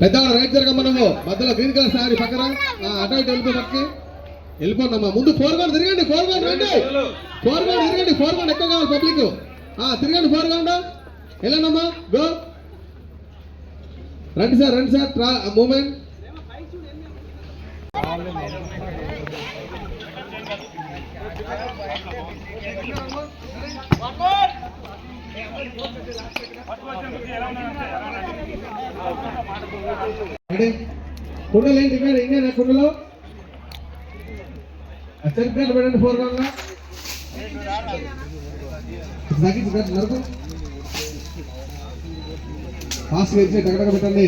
పెద్దవాడు రైట్ జరగమ్మ నువ్వు మధ్యలో గ్రీన్ కలర్ సారీ పక్కన. అటు ఇటు వెళ్ళిపో పక్కకి వెళ్ళిపోండమ్మా ముందు ఫోర్ గౌండ్ తిరగండి ఫోర్ గౌండ్ రండి. ఫోర్ గౌండ్ తిరగండి ఫోర్ గౌండ్ ఎక్కువ కావాలి పబ్లిక్ ఆ తిరగండి ఫోర్ గౌండ్ వెళ్ళండమ్మా. గో రండి సార్ రండి సార్. ట్రా మూమెంట్. కుండలు ఏంటి ఇక్కడ ఇండియన్ కుండలో? సరిగ్గా పెట్టండి ఫోర్ గౌండ్ తగ్గించి పెట్టండి నరకు ఫాస్ట్ వేసి టగటగ పెట్టండి.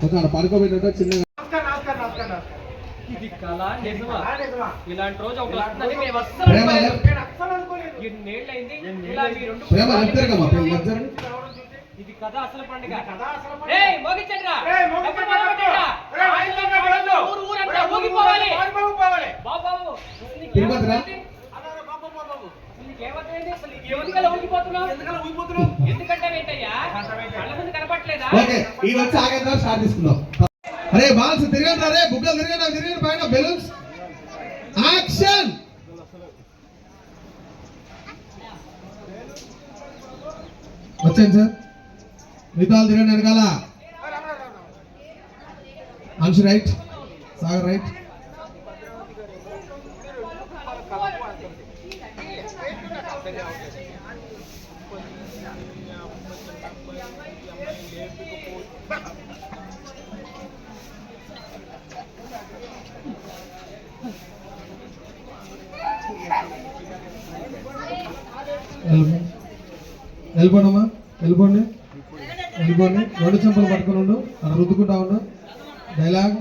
కొంచెం పడుకోబెట్టినట్టు చిన్నగా. ఇది కళ నిజమా? ఇలాంటి రోజు ఒకటి వస్తుందని మేము ప్రేమ అస్సలు అనుకోలేదు. ఎన్నేళ్ళైంది ఇలా మీ రెండు ప్రేమ జరగండి ఇది కథ అసలు పండుగ. ఏయ్? ఊరు. బాబు, బాబు, తిరుపతి రా. ఎందుకంటే కనపట్లేదా? ఓకే ఈ వచ్చి ఆగేద్దాం స్టార్ట్ తీసుకుందాం. అరే బాల్స్ తిరగండి అరే బుగ్గలు తిరగండి అవి తిరగండి పైన బెలూన్స్. యాక్షన్! వచ్చాను సార్. మిగతాలు తిరగండి వెనకాల. అంశు రైట్. సాగర్ రైట్. వెళ్ళిపోండమ్మా వెళ్ళిపోండి వెళ్ళిపోండి రెండు చెంపలు పట్టుకుని ఉండు. అలా రుద్దుకుంటా ఉండు. డైలాగ్.